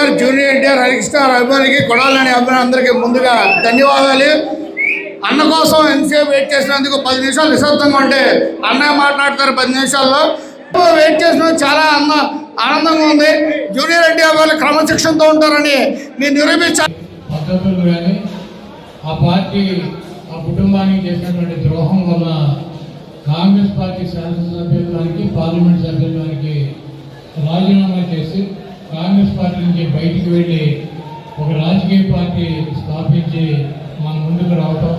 NTR junior NTR Harikrishna అభిమానికి కొడాలని అభిమాని అందరికీ ముందుగా ధన్యవాదాలు. అన్న కోసం ఎంతసేపు వెయిట్ చేసినందుకు పది నిమిషాలు నిశ్శబ్దంగా ఉంటే అన్నయ్య మాట్లాడతారు పది నిమిషాల్లో. వెయిట్ చేసిన చాలా అన్న ఆనందంగా ఉంది. జూనియర్ ఎన్టీఆర్ వాళ్ళు క్రమశిక్షణతో ఉంటారని నేను నిరూపించాను ఆ పార్టీ ఆ కుటుంబానికి చేసినటువంటి ద్రోహం వల్ల కాంగ్రెస్ పార్టీ శాసనసభ్యులకి పార్లమెంట్ సభ్యులకి రాజీనామా చేసి కాంగ్రెస్ పార్టీ నుంచి బయటికి వెళ్ళి ఒక రాజకీయ పార్టీ స్థాపించి మన ముందుకు రావటం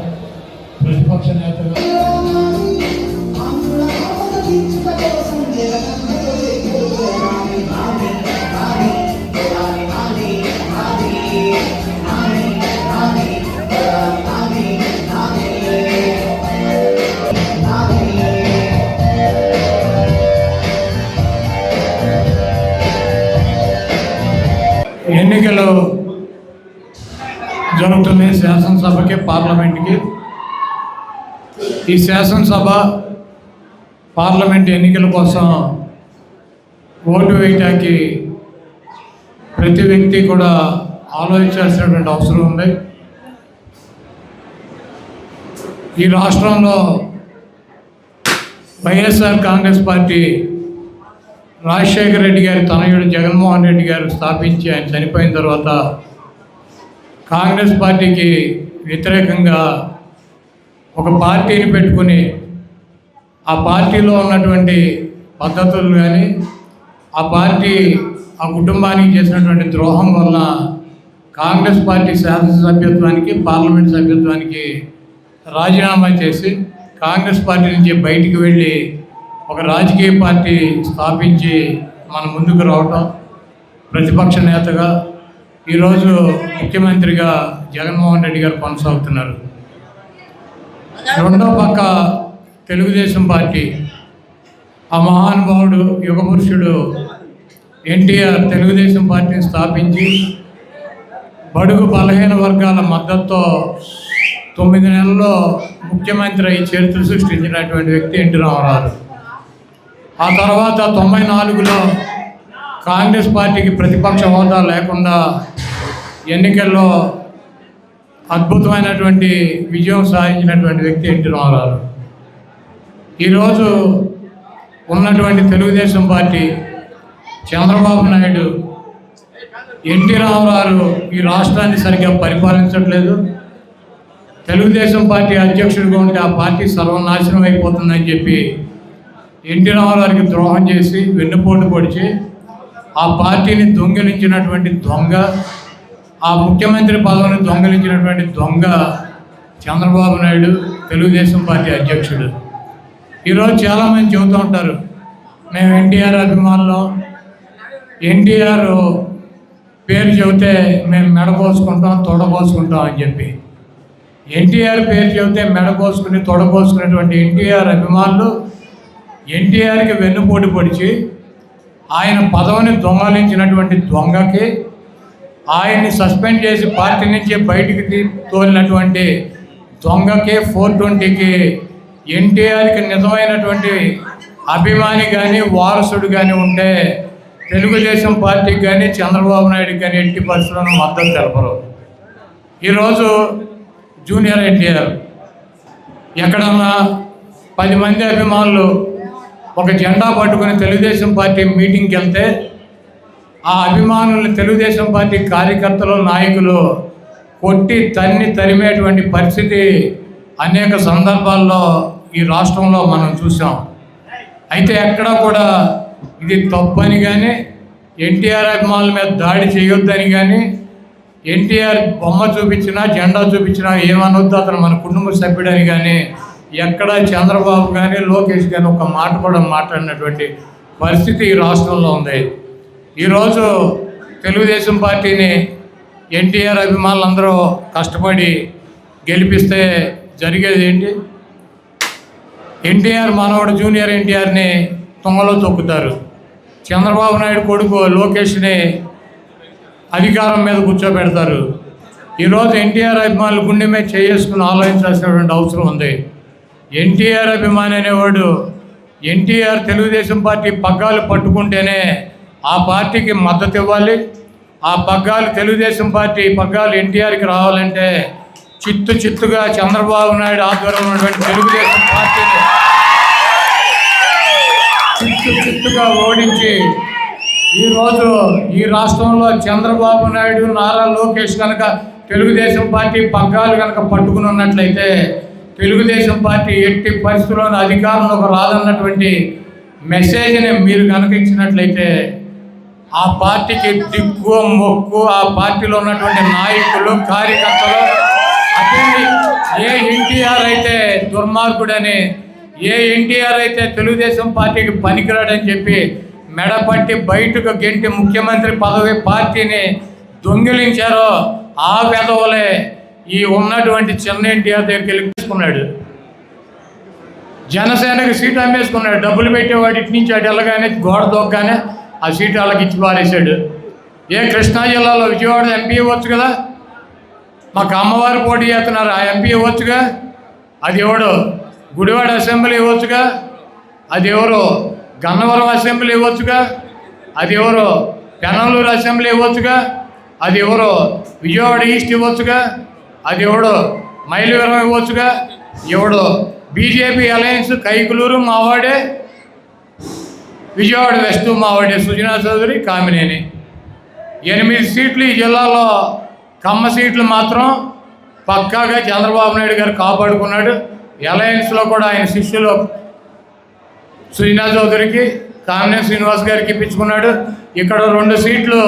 ప్రతిపక్ష నేతగా శాసనసభకి పార్లమెంట్కి. ఈ శాసనసభ పార్లమెంట్ ఎన్నికల కోసం ఓటు వేయటానికి ప్రతి వ్యక్తి కూడా ఆలోచించాల్సినటువంటి అవసరం ఉంది. ఈ రాష్ట్రంలో వైఎస్ఆర్ కాంగ్రెస్ పార్టీ రాజశేఖర రెడ్డి గారి తనయుడు జగన్మోహన్ రెడ్డి గారు స్థాపించి ఆయన చనిపోయిన తర్వాత కాంగ్రెస్ పార్టీకి వ్యతిరేకంగా ఒక పార్టీని పెట్టుకుని ఆ పార్టీలో ఉన్నటువంటి పద్ధతులు కానీ ఆ పార్టీ ఆ కుటుంబానికి చేసినటువంటి ద్రోహం వలన కాంగ్రెస్ పార్టీ శాసనసభ్యత్వానికి పార్లమెంట్ సభ్యత్వానికి రాజీనామా చేసి కాంగ్రెస్ పార్టీ నుంచి బయటికి వెళ్ళి ఒక రాజకీయ పార్టీ స్థాపించి మన ముందుకు రావటం ప్రతిపక్ష నేతగా ఈరోజు ముఖ్యమంత్రిగా జగన్మోహన్ రెడ్డి గారు కొనసాగుతున్నారు. రెండో పక్క తెలుగుదేశం పార్టీ ఆ మహానుభావుడు యుగపురుషుడు ఎన్టీఆర్ తెలుగుదేశం పార్టీని స్థాపించి బడుగు బలహీన వర్గాల మద్దతుతో తొమ్మిది నెలల్లో ముఖ్యమంత్రి అయి చరిత్ర సృష్టించినటువంటి వ్యక్తి ఎన్టీ రామారావు. ఆ తర్వాత తొంభై నాలుగులో కాంగ్రెస్ పార్టీకి ప్రతిపక్ష హోదా లేకుండా ఎన్నికల్లో అద్భుతమైనటువంటి విజయం సాధించినటువంటి వ్యక్తి ఎన్టీ రామారావు. ఈరోజు ఉన్నటువంటి తెలుగుదేశం పార్టీ చంద్రబాబు నాయుడు ఎన్టీ రామారావు ఈ రాష్ట్రాన్ని సరిగ్గా పరిపాలించట్లేదు. తెలుగుదేశం పార్టీ అధ్యక్షుడిగా ఉంటే ఆ పార్టీ సర్వనాశనం అయిపోతుందని చెప్పి ఎన్టీ రామారావుకి ద్రోహం చేసి వెన్నుపోటు పొడిచి ఆ పార్టీని దొంగిలించినటువంటి దొంగ ఆ ముఖ్యమంత్రి పదవిని దొంగలించినటువంటి దొంగ చంద్రబాబు నాయుడు తెలుగుదేశం పార్టీ అధ్యక్షుడు. ఈరోజు చాలామంది చెబుతూ ఉంటారు మేము ఎన్టీఆర్ అభిమానులు. ఎన్టీఆర్ పేరు చెబితే మేము మెడపోసుకుంటాం తొడపోసుకుంటాం అని చెప్పి. ఎన్టీఆర్ పేరు చెబితే మెడపోసుకుని తొడపోసుకునేటువంటి ఎన్టీఆర్ అభిమానులు ఎన్టీఆర్కి వెన్నుపోటు పొడిచి ఆయన పదవిని దొంగలించినటువంటి దొంగకి ఆయన్ని సస్పెండ్ చేసి పార్టీ నుంచి బయటికి తోలినటువంటి దొంగకే ఫోర్ ట్వంటీకి ఎన్టీఆర్కి నిజమైనటువంటి అభిమాని కానీ వారసుడు కానీ ఉంటే తెలుగుదేశం పార్టీకి కానీ చంద్రబాబు నాయుడు కానీ ఎట్టి పరిస్థితులను మద్దతు తెలపరు. ఈరోజు జూనియర్ ఎన్టీఆర్. ఎక్కడన్నా పది మంది అభిమానులు ఒక జెండా పట్టుకుని తెలుగుదేశం పార్టీ మీటింగ్కి వెళ్తే ఆ అభిమానులు తెలుగుదేశం పార్టీ కార్యకర్తలు నాయకులు కొట్టి తన్ని తరిమేటువంటి పరిస్థితి అనేక సందర్భాల్లో ఈ రాష్ట్రంలో మనం చూసాం అయితే ఎక్కడా కూడా ఇది తప్పని కానీ ఎన్టీఆర్ అభిమానుల మీద దాడి చేయొద్దని కానీ ఎన్టీఆర్ బొమ్మ చూపించినా జెండా చూపించినా ఏమనొద్దు అతను మన కుటుంబ సభ్యుడని కానీ ఎక్కడ చంద్రబాబు కానీ లోకేష్ కానీ ఒక మాట కూడా మాట్లాడినటువంటి పరిస్థితి ఈ రాష్ట్రంలో ఉంది. ఈరోజు తెలుగుదేశం పార్టీని ఎన్టీఆర్ అభిమానులందరూ కష్టపడి గెలిపిస్తే జరిగేది ఏంటి? ఎన్టీఆర్ మనవడు జూనియర్ ఎన్టీఆర్ని తుంగలో తొక్కుతారు. చంద్రబాబు నాయుడు కొడుకు లోకేష్ని అధికారం మీద కూర్చోబెడతారు. ఈరోజు ఎన్టీఆర్ అభిమానులు గుండె మీద చేసుకుని ఆలోచించాల్సినటువంటి అవసరం ఉంది. ఎన్టీఆర్ అభిమాని అనేవాడు ఎన్టీఆర్ తెలుగుదేశం పార్టీ పగ్గాలు పట్టుకుంటేనే ఆ పార్టీకి మద్దతు ఇవ్వాలి. ఆ పగ్గాలు తెలుగుదేశం పార్టీ పగ్గాలు ఎన్టీఆర్కి రావాలంటే చిత్తు చిత్తుగా చంద్రబాబు నాయుడు ఆధ్వర్యంలో ఉన్నటువంటి తెలుగుదేశం పార్టీని చిత్తు చిత్తుగా ఓడించి ఈరోజు ఈ రాష్ట్రంలో చంద్రబాబు నాయుడు నారా లోకేష్ కనుక తెలుగుదేశం పార్టీ పగ్గాలు కనుక పట్టుకుని ఉన్నట్లయితే తెలుగుదేశం పార్టీ ఎట్టి పరిస్థితుల్లోనూ అధికారంలోకి రాదన్నటువంటి మెసేజ్ని మీరు కనుక ఇచ్చినట్లయితే ఆ పార్టీకి దిక్కు మొక్కు ఆ పార్టీలో ఉన్నటువంటి నాయకులు కార్యకర్తలు అదే ఏ ఎన్టీఆర్ అయితే దుర్మార్గుడని ఏ ఎన్టీఆర్ అయితే తెలుగుదేశం పార్టీకి పనికిరాడని చెప్పి మెడపట్టి బయటకు గెంటి ముఖ్యమంత్రి పదవి పార్టీని దొంగిలించారో ఆ పెదవులే ఈ ఉన్నటువంటి చిన్న ఎన్టీఆర్ దగ్గరికి వెళ్ళి తీసుకున్నాడు. జనసేనకి సీట్ అమ్మేసుకున్నాడు. డబ్బులు పెట్టేవాడు ఇటు నుంచి అటు వెళ్ళగానే గోడ దొక్కగానే ఆ సీట్ వాళ్ళకి ఇచ్చి పారేశాడు. ఏ కృష్ణా జిల్లాలో విజయవాడ ఎంపీ ఇవ్వచ్చు కదా? మాకు అమ్మవారు పోటీ చేస్తున్నారు. ఆ ఎంపీ ఇవ్వచ్చుగా అది ఎవడు? గుడివాడ అసెంబ్లీ ఇవ్వచ్చుగా అది ఎవరు? గన్నవరం అసెంబ్లీ ఇవ్వచ్చుగా అది ఎవరు? పెనలూరు అసెంబ్లీ ఇవ్వచ్చుగా అది ఎవరు? విజయవాడ ఈస్ట్ ఇవ్వచ్చుగా అది ఎవడు? మైలవరం ఇవ్వచ్చుగా ఎవడు? బీజేపీ అలయన్స్ కైకులూరు మావాడే? విజయవాడ వెస్ట్ మావాడే సుజనా చౌదరి కామినేని. ఎనిమిది సీట్లు ఈ జిల్లాలో కమ్మ సీట్లు మాత్రం పక్కాగా చంద్రబాబు నాయుడు గారు కాపాడుకున్నాడు. ఎలయన్స్లో కూడా ఆయన శిష్యులు సుజనా చౌదరికి కామినేని శ్రీనివాస్ గారికి ఇప్పించుకున్నాడు. ఇక్కడ రెండు సీట్లు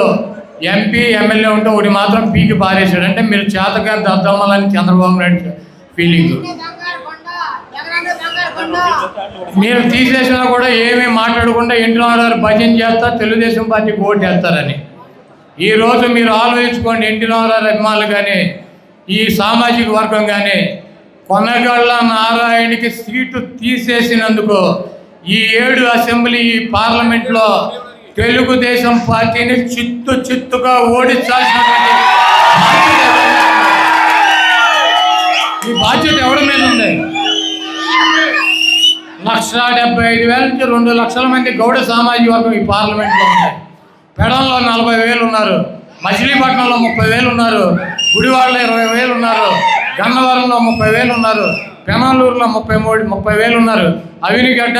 ఎంపీ ఎమ్మెల్యే ఉంటే ఒకటి మాత్రం పీకి పారేశాడు. అంటే మీరు చేతగా దద్దమ్మలని చంద్రబాబు నాయుడు ఫీలింగ్ బంగారు కొండ జగనన్న బంగారు కొండ మీరు తీసేసినా కూడా ఏమీ మాట్లాడకుండా ఇంట్లో రామారావు భజన చేస్తా తెలుగుదేశం పార్టీకి ఓటు వేస్తారని ఈరోజు మీరు ఆలోచించుకోండి ఎన్టీ రామారావు అభిమానులు కానీ ఈ సామాజిక వర్గం కానీ కొనగళ్ళ నారాయణకి సీటు తీసేసినందుకు ఈ ఏడు అసెంబ్లీ ఈ పార్లమెంట్లో తెలుగుదేశం పార్టీని చిత్తు చిత్తుగా ఓడించాల్సినటువంటి ఈ బాధ్యత ఎవరి మీద ఉంది? లక్ష డెబ్బై ఐదు వేల నుంచి రెండు లక్షల మంది గౌడ సామాజిక వర్గం ఈ పార్లమెంట్లో ఉన్నాయి పెడంలో నలభై వేలు ఉన్నారు మచిలీపట్నంలో ముప్పై వేలు ఉన్నారు గుడివాడలో ఇరవై వేలు ఉన్నారు గన్నవరంలో ముప్పై వేలు ఉన్నారు పెనాలూరులో ముప్పై మూడు ముప్పై వేలు ఉన్నారు అవినిగడ్డ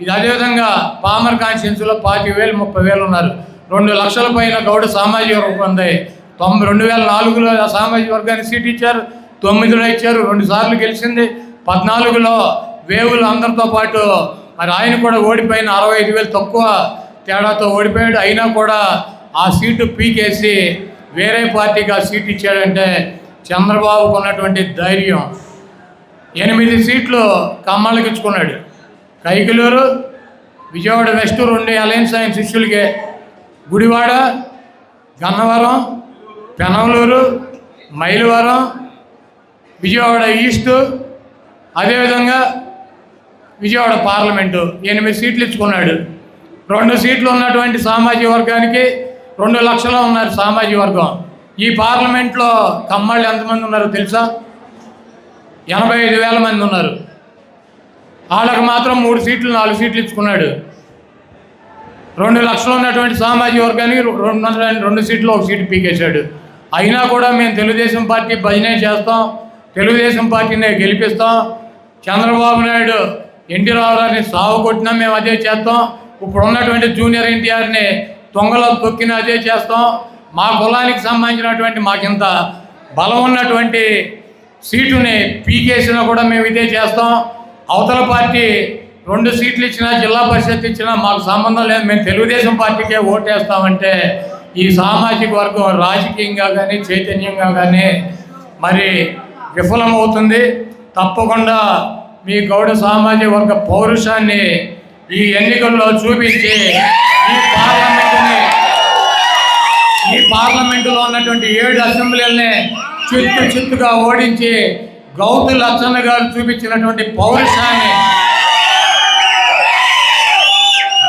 ఇది అదేవిధంగా పామర్ కాన్స్టిట్యున్సీలో పాతి వేలు ముప్పై వేలు ఉన్నారు రెండు లక్షల పైన గౌడ సామాజిక వర్గం ఉంది. తొంభై రెండు వేల నాలుగులో సామాజిక వర్గానికి సీట్ ఇచ్చారు. తొమ్మిదిలో ఇచ్చారు. రెండు సార్లు గెలిచింది. పద్నాలుగులో వేవులు అందరితో పాటు మరి ఆయన కూడా ఓడిపోయిన అరవై ఐదు వేలు తక్కువ తేడాతో ఓడిపోయాడు. అయినా కూడా ఆ సీటు పీకేసి వేరే పార్టీకి ఆ సీటు ఇచ్చాడంటే చంద్రబాబుకు ఉన్నటువంటి ధైర్యం. ఎనిమిది సీట్లు కమ్మాళ్ళకి ఇచ్చుకున్నాడు. కైకిలూరు విజయవాడ వెస్ట్ రెండు అలయన్స్ ఆయన శిష్యులకే. గుడివాడ గన్నవరం పెనవలూరు మైలవరం విజయవాడ ఈస్ట్. అదేవిధంగా విజయవాడ పార్లమెంటు ఎనిమిది సీట్లు ఇచ్చుకున్నాడు. రెండు సీట్లు ఉన్నటువంటి సామాజిక వర్గానికి రెండు లక్షలు ఉన్నారు సామాజిక వర్గం. ఈ పార్లమెంట్లో కమ్మళ్ళు ఎంతమంది ఉన్నారో తెలుసా? ఎనభై ఐదు వేల మంది ఉన్నారు. వాళ్ళకి మాత్రం మూడు సీట్లు నాలుగు సీట్లు ఇచ్చుకున్నాడు. రెండు లక్షలు ఉన్నటువంటి సామాజిక వర్గానికి రెండు రెండు సీట్లు ఒక సీటు పీకేశాడు. అయినా కూడా మేము తెలుగుదేశం పార్టీ భజనే చేస్తాం తెలుగుదేశం పార్టీనే గెలిపిస్తాం. చంద్రబాబు నాయుడు ఎన్టీ రామారావుని సాగు కొట్టినా మేము అదే చేస్తాం. ఇప్పుడు ఉన్నటువంటి జూనియర్ ఎన్టీఆర్ని తొంగలో తొక్కిన అదే చేస్తాం. మా కులానికి సంబంధించినటువంటి మాకింత బలం ఉన్నటువంటి సీటుని పీకేసినా కూడా మేము ఇదే చేస్తాం. అవతల పార్టీ రెండు సీట్లు ఇచ్చినా జిల్లా పరిషత్ ఇచ్చినా మాకు సంబంధం లేదు. మేము తెలుగుదేశం పార్టీకే ఓటేస్తామంటే ఈ సామాజిక వర్గం రాజకీయంగా కానీ చైతన్యంగా కానీ మరి విఫలమవుతుంది. తప్పకుండా మీ గౌడ సామాజిక వర్గ పౌరుషాన్ని ఈ ఎన్నికల్లో చూపించి ఈ పార్లమెంటుని ఈ పార్లమెంటులో ఉన్నటువంటి ఏడు అసెంబ్లీలని చిత్తు చిత్తుగా ఓడించి గౌతు లచ్చన్న గారు చూపించినటువంటి పౌరుషాన్ని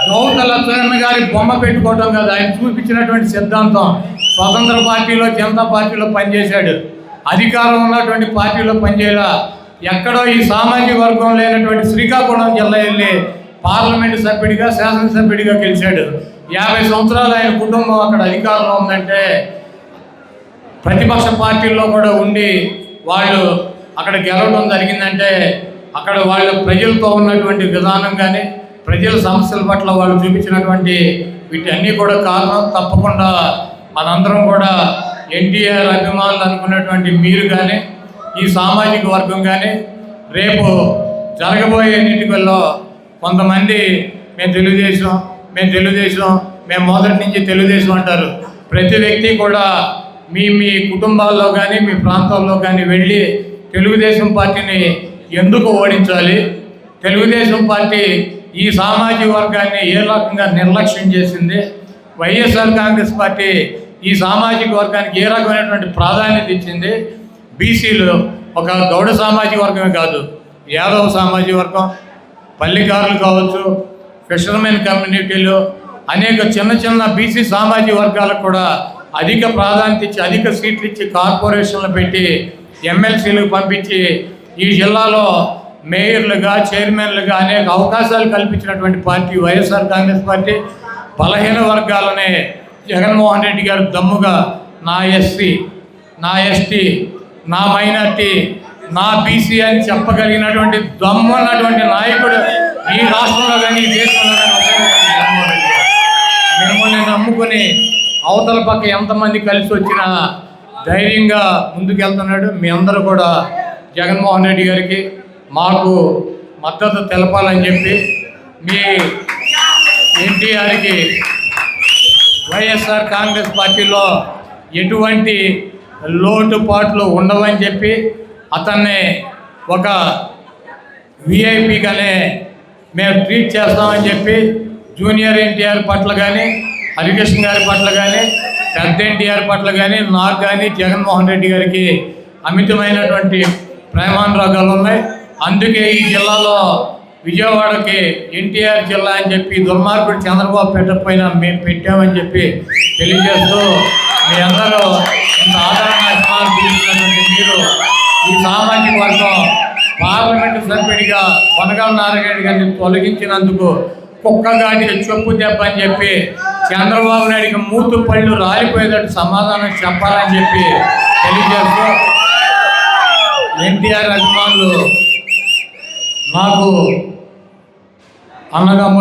గౌత లచ్చన్న గారి బొమ్మ పెట్టుకోవటం కాదు ఆయన చూపించినటువంటి సిద్ధాంతం. స్వతంత్ర పార్టీలో జనతా పార్టీలో పనిచేశాడు. అధికారం ఉన్నటువంటి పార్టీలో పనిచేయాల. ఎక్కడో ఈ సామాజిక వర్గం లేనటువంటి శ్రీకాకుళం జిల్లా వెళ్ళి పార్లమెంటు సభ్యుడిగా శాసనసభ్యుడిగా గెలిచాడు. యాభై సంవత్సరాలు ఆయన కుటుంబం అక్కడ అధికారంలో ఉందంటే ప్రతిపక్ష పార్టీల్లో కూడా ఉండి వాళ్ళు అక్కడ గెలవడం జరిగిందంటే అక్కడ వాళ్ళు ప్రజలతో ఉన్నటువంటి విధానం కానీ ప్రజల సమస్యల పట్ల వాళ్ళు చూపించినటువంటి వీటన్నీ కూడా కారణం. తప్పకుండా మనందరం కూడా ఎన్టీఆర్ అభిమానులు అనుకున్నటువంటి మీరు కానీ ఈ సామాజిక వర్గం కానీ రేపు జరగబోయే ఎన్నికల్లో కొంతమంది మేము తెలుగుదేశం మేము తెలుగుదేశం మేము మొదటి నుంచి తెలుగుదేశం అంటారు. ప్రతి వ్యక్తి కూడా మీ మీ కుటుంబాల్లో కానీ మీ ప్రాంతాల్లో కానీ వెళ్ళి తెలుగుదేశం పార్టీని ఎందుకు ఓడించాలి? తెలుగుదేశం పార్టీ ఈ సామాజిక వర్గాన్ని ఏ రకంగా నిర్లక్ష్యం చేసింది? వైఎస్ఆర్ కాంగ్రెస్ పార్టీ ఈ సామాజిక వర్గానికి ఏ రకమైనటువంటి ప్రాధాన్యత ఇచ్చింది? బీసీలు ఒక గౌడ సామాజిక వర్గమే కాదు యాదవ సామాజిక వర్గం పల్లెకారులు కావచ్చు ఫిషర్మెన్ కమ్యూనిటీలు అనేక చిన్న చిన్న బీసీ సామాజిక వర్గాలకు కూడా అధిక ప్రాధాన్యత ఇచ్చి అధిక సీట్లు ఇచ్చి కార్పొరేషన్లు పెట్టి ఎమ్మెల్సీలకు పంపించి ఈ జిల్లాలో మేయర్లుగా చైర్మన్లుగా అనేక అవకాశాలు కల్పించినటువంటి పార్టీ వైఎస్ఆర్ కాంగ్రెస్ పార్టీ బలహీన వర్గాలనే జగన్మోహన్ రెడ్డి గారు దమ్ముగా నా ఎస్సీ నా ఎస్టీ నా మైనార్టీ నా బీసీ అని చెప్పగలిగినటువంటి దమ్మున్నటువంటి నాయకుడు ఈ రాష్ట్రంలో కానీ ఈ దేశంలో కానీ మిమ్మల్ని నమ్ముకుని అవతల పక్క ఎంతమంది కలిసి వచ్చినా ధైర్యంగా ముందుకెళ్తున్నాడు మీ అందరూ కూడా జగన్మోహన్ రెడ్డి గారికి మాకు మద్దతు తెలపాలని చెప్పి మీ ఎన్టీఆర్కి వైఎస్ఆర్ కాంగ్రెస్ పార్టీలో ఎటువంటి లోటుపాట్లు ఉండవని చెప్పి అతన్ని ఒక విఐపీగానే మేము ట్రీట్ చేస్తామని చెప్పి జూనియర్ ఎన్టీఆర్ పట్ల కానీ హరికృష్ణ గారి పట్ల కానీ పెద్ద ఎన్టీఆర్ పట్ల కానీ నాకు కానీ జగన్మోహన్ రెడ్డి గారికి అమితమైనటువంటి ప్రేమానురాగాలు ఉన్నాయి. అందుకే ఈ జిల్లాలో విజయవాడకి ఎన్టీఆర్ జిల్లా అని చెప్పి దుర్మార్గుడు చంద్రబాబు పెట్టకపోయినా మేము పెట్టామని చెప్పి తెలియజేస్తూ మీ అందరూ ఇంత ఆదరణ అభిమానం చూపించినటువంటి మీరు ఈ సామాజిక వర్గం పార్లమెంటు సభ్యుడిగా కొనగల నారాయణ గారిని తొలగించినందుకు కుక్కగాడికి చెప్పు దెబ్బ అని చెప్పి చంద్రబాబు నాయుడికి మూతు పళ్ళు రాలిపోయేటట్టు సమాధానం చెప్పాలని చెప్పి తెలియజేస్తూ ఎన్టీఆర్ అభిమానులు నాకు అన్నదమ్ములు